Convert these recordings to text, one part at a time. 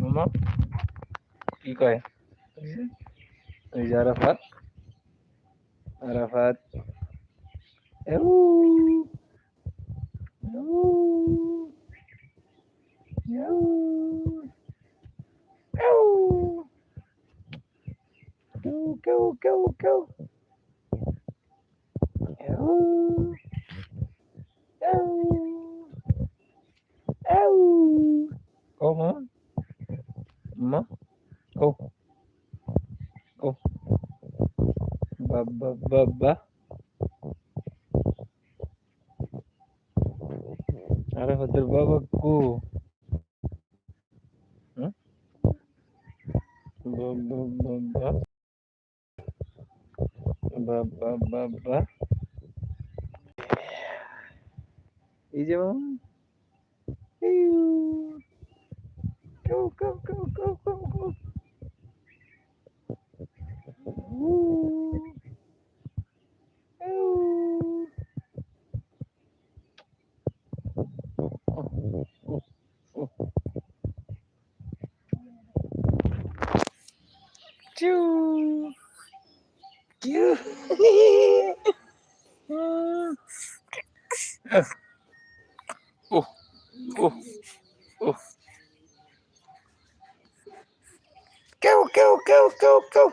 মামা কি কয় ওই যে আরাফাত আরাফাত এউ এউ এউ এউ কেউ কেউ কেউ কেউ এউ এউ Baba. Arah hotel babaku. Baba baba. Baba baba. Ijo. Iya, go go go go go go. Choo. Choo. oh, oh, oh. Go, go, go, go, go.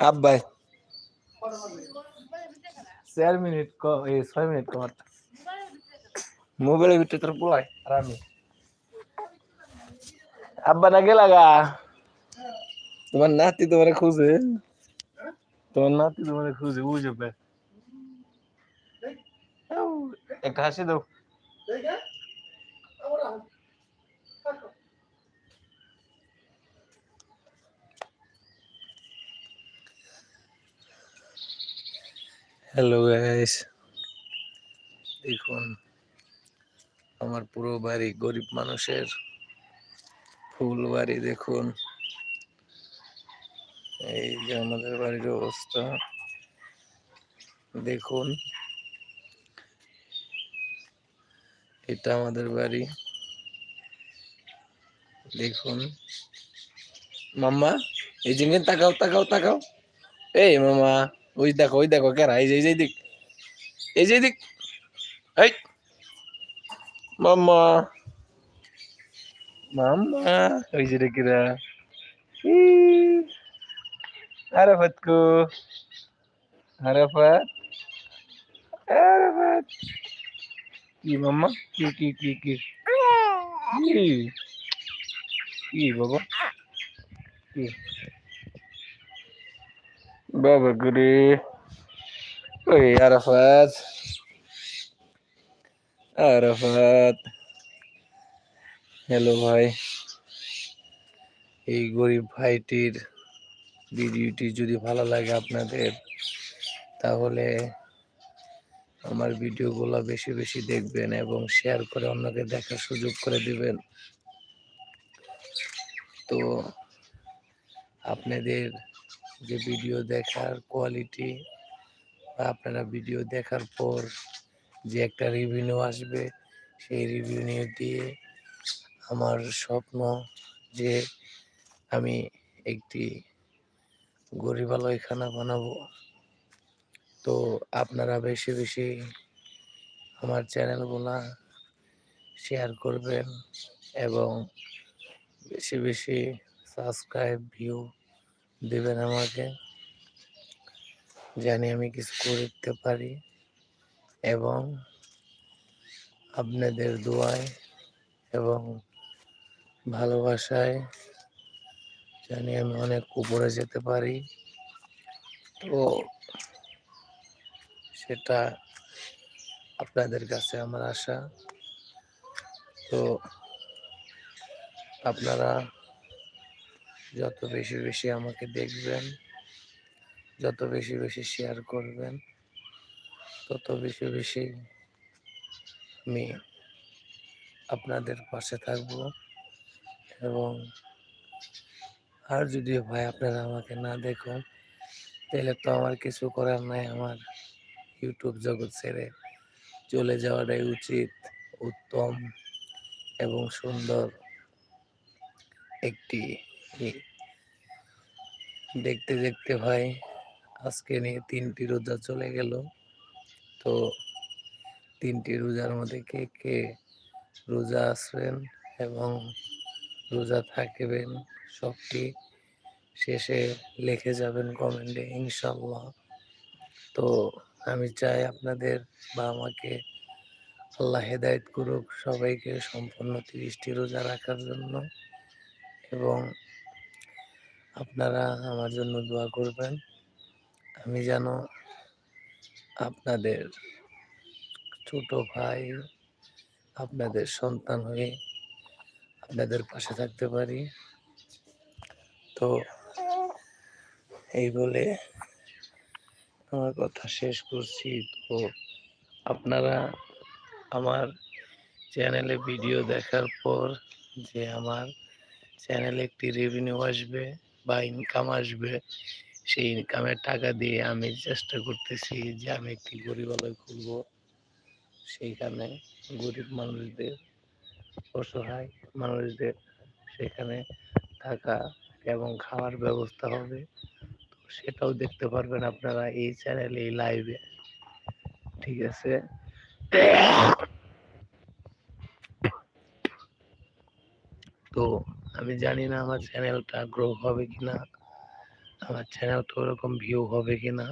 আব্বাই চার মিনিট এই ছয় মিনিট কমার। মোবাইলের ভিতরে তোর পোলাই আর আমি। আব্বা না গেলা গা? তোমার নাতি তোমার খুঁজে। তোমার নাতি তোমার খুঁজে বুঝবে একটা হাসি দাও এই গা আবার আস হ্যালো গাইস দেখুন, আমার পুরো বাড়ি গরিব মানুষের। ফুল বাড়ি দেখুন। এই যে আমাদের বাড়ির অবস্থা। দেখুন। এটা আমাদের বাড়ি। দেখুন। মাম্মা, এই জিনিস তাকাও তাকাও তাকাও। এই মামা ওই দেখো ওই দেখো, কেরা? এই যে, এই দিক। এই যে দিক। এই মাম্মা। মাম্মা, ওই যে রে কিরা? আরাফাত কো আরাফাত আরাফাত কি মাম্মা? কি কি কি? কি? কি বাবা? কি? বাবা গুরে ওই আরাফাত আরাফাত হ্যালো ভাই। এই গরিব ভাইটির ভিডিওটি যদি ভালো লাগে আপনাদের, তাহলে আমার ভিডিওগুলো বেশি বেশি দেখবেন এবং শেয়ার করে অন্যকে দেখার সুযোগ করে দিবেন। তো আপনাদের যে ভিডিও দেখার কোয়ালিটি বা আপনারা ভিডিও দেখার পর যে একটা রিভিউ আসবে, সেই রিভিউ দিয়ে আমার স্বপ্ন যে আমি একটি গরিবালয় খানা বানাবো। তো আপনারা বেশি বেশি আমার চ্যানেলগুলা শেয়ার করবেন এবং বেশি বেশি সাবস্ক্রাইব ভিউ দেবেন আমাকে। জানি আমি কিছু করতে পারি এবং আপনাদের দোয়ায় এবং ভালোবাসায় জানি আমি অনেক উপরে যেতে পারি। তো সেটা আপনাদের কাছে আমার আশা। তো আপনারা যত বেশি বেশি আমাকে দেখবেন, যত বেশি বেশি শেয়ার করবেন, তত বেশি বেশি আমি আপনাদের পাশে থাকব এবং আর যদি ভাই আপনারা আমাকে না দেখুন, তাহলে তো আমার কিছু করার নাই, আমার ইউটিউব জগৎ ছেড়ে চলে যাওয়াটাই উচিত, উত্তম এবং সুন্দর একটি ই। দেখতে দেখতে ভাই আজকে নিয়ে তিনটি রোজা চলে গেল তো তিনটি রোজার মধ্যে কে কে রোজা আসবেন এবং রোজা থাকবেন সবটি শেষে লিখে যাবেন কমেন্টে ইনশাল্লাহ তো আমি চাই আপনাদের বা আমাকে আল্লাহ হেদায়ত করুক সবাইকে সম্পূর্ণ তিরিশটি রোজা রাখার জন্য এবং আপনারা আমার জন্য দোয়া করবেন। আমি যেন আপনাদের ছোট ভাই, আপনাদের সন্তান হয়ে আপনাদের পাশে থাকতে পারি। তো এই বলে আমার কথা শেষ করছি। তো আপনারা আমার চ্যানেলে ভিডিও দেখার পর যে আমার চ্যানেলে একটি রেভিনিউ আসবে বা ইনকাম আসবে, সেই ইনকামের টাকা দিয়ে আমি চেষ্টা করতেছি যে আমি একটি গরিবালয় খুলব। সেইখানে গরিব মানুষদের অসহায় মানুষদের সেখানে থাকা এবং খাওয়ার ব্যবস্থা হবে। তো সেটাও দেখতে পারবেন আপনারা এই চ্যানেলে এই লাইভে ঠিক আছে? তো আমি জানি না আমার চ্যানেলটা গ্রো হবে কি না আমার চ্যানেলটা ওরকম ভিউ হবে কি না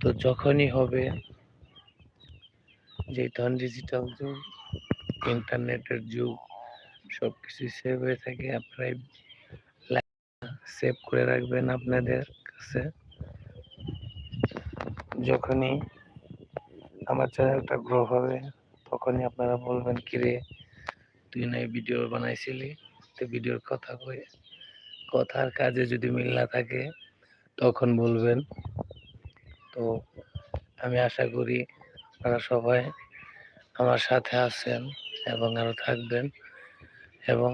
তো যখনই হবে, যে তখন ডিজিটাল যুগ ইন্টারনেটের যুগ সব কিছু সেভ হয়ে থাকে, আপনারাই সেভ করে রাখবেন আপনাদের কাছে। যখনই আমার চ্যানেলটা গ্রো হবে, তখনই আপনারা বলবেন, কিরে, তুই না ভিডিও বানাইছিলি? তো ভিডিওর কথা কই কথার কাজে যদি মিল না থাকে, তখন বলবেন। তো আমি আশা করি আপনারা সবাই আমার সাথে আছেন এবং আরও থাকবেন এবং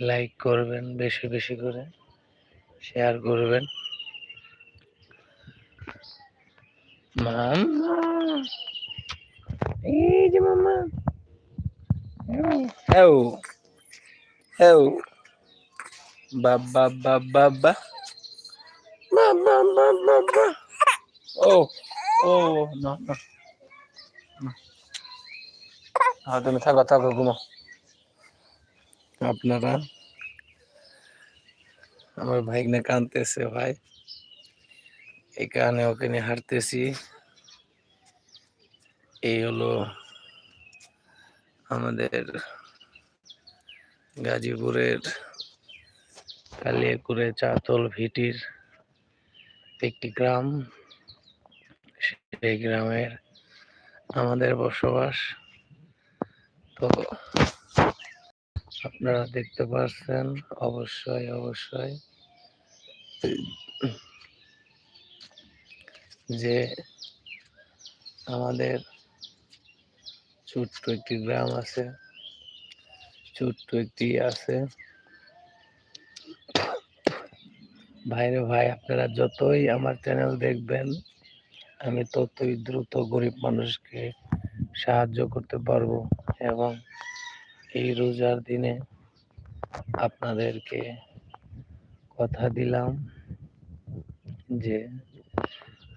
লাইক করবেন, বেশি বেশি করে শেয়ার করবেন। মামা! এই যে মামা! হ্যাও হ্যাও বাবা বাবা বাবা বাবা বা ও ও না না হ্যাঁ তুমি থাকো থাকো ঘুমাও আপনারা আমার ভাইগনা কাঁদতেছে ভাই এই কারণে ওকে নিয়ে এই হলো আমাদের গাজীপুরের কালিয়াকুড়ে চাতল ভিটির একটি গ্রাম। সেই গ্রামের আমাদের বসবাস। তো আপনারা দেখতে পাচ্ছেন অবশ্যই অবশ্যই যে আমাদের ছোট্ট একটি গ্রাম আছে। ছোট্ট একটি আছে ভাইরে ভাই, আপনারা যতই আমার চ্যানেল দেখবেন, আমি ততই দ্রুত গরিব মানুষকে সাহায্য করতে পারব এবং এই রোজার দিনে আপনাদেরকে কথা দিলাম যে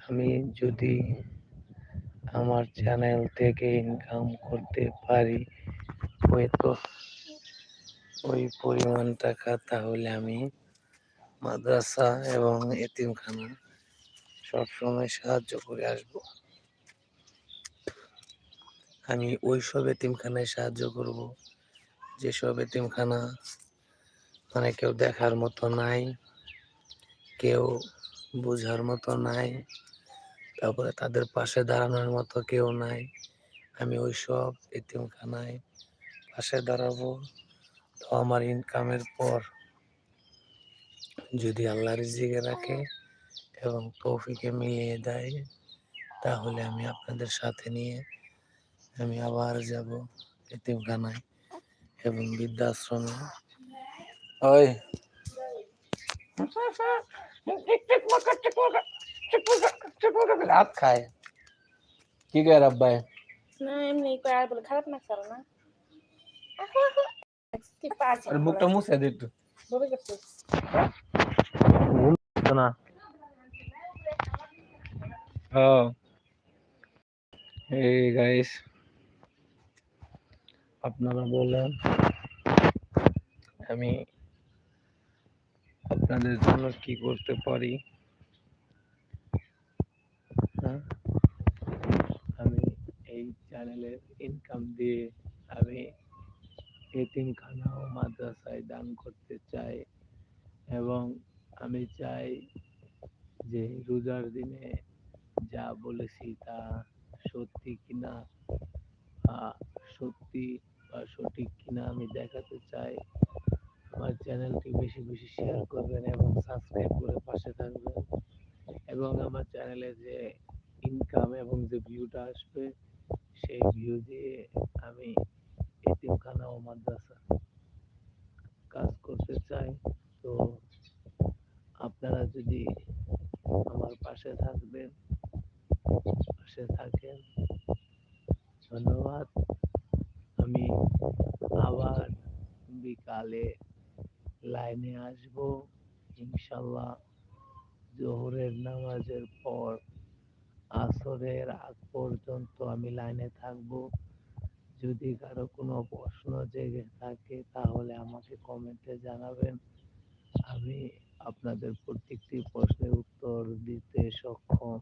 আমি যদি আমার চ্যানেল থেকে ইনকাম করতে পারি হয়তো ওই পরিমাণ টাকা তাহলে আমি মাদ্রাসা এবং এতিমখানা সবসময় সাহায্য করে আসব। আমি ওই সব এতিমখানায় সাহায্য করব। যেসব এতিমখানা মানে কেউ দেখার মতো নাই, কেউ বোঝার মতো নাই, তারপরে তাদের পাশে দাঁড়ানোর মতো কেউ নাই। আমি ওই সব এতিমখানায় পাশে দাঁড়াবো। আমার ইনকামের পর যদি আল্লাহ রিজিকে রাখে এবং তৌফিকে মিলিয়ে দেয় তাহলে আমি আপনাদের সাথে নিয়ে আমি আবার যাব এতিমখানায় এবং বৃদ্ধাশ্রমে। ওই। খায়। কি কয় রাব্বাই? না এমনি আর বলে খারাপ না করো না। আর মুখটা মুছে দে একটু না এই গাইস আপনারা বলেন। আমি আপনাদের জন্য কি করতে পারি? হ্যাঁ? আমি এই চ্যানেলের ইনকাম দিয়ে আমি এতিমখানা ও মাদ্রাসায় দান করতে চাই এবং আমি চাই যে রোজার দিনে যা বলেছি তা সত্যি কিনা সত্যি বা সঠিক কিনা আমি দেখাতে চাই। আমার চ্যানেলটি বেশি বেশি শেয়ার করবেন এবং সাবস্ক্রাইব করে পাশে থাকবেন এবং আমার চ্যানেলে যে ইনকাম এবং যে ভিউটা আসবে, সেই ভিউ দিয়ে আমি এতিমখানা ও মাদ্রাসা। কাজ করতে চাই তো আপনারা যদি আমার পাশে থাকবেন, পাশে থাকেন, ধন্যবাদ। আমি আবার বিকালে লাইনে আসব ইনশাল্লাহ জোহরের নামাজের পর, আসরের আগ পর্যন্ত আমি লাইনে থাকব। যদি কারও কোনো প্রশ্ন জেগে থাকে, তাহলে আমাকে কমেন্টে জানাবেন। আমি আপনাদের প্রত্যেকটি প্রশ্নের উত্তর দিতে সক্ষম।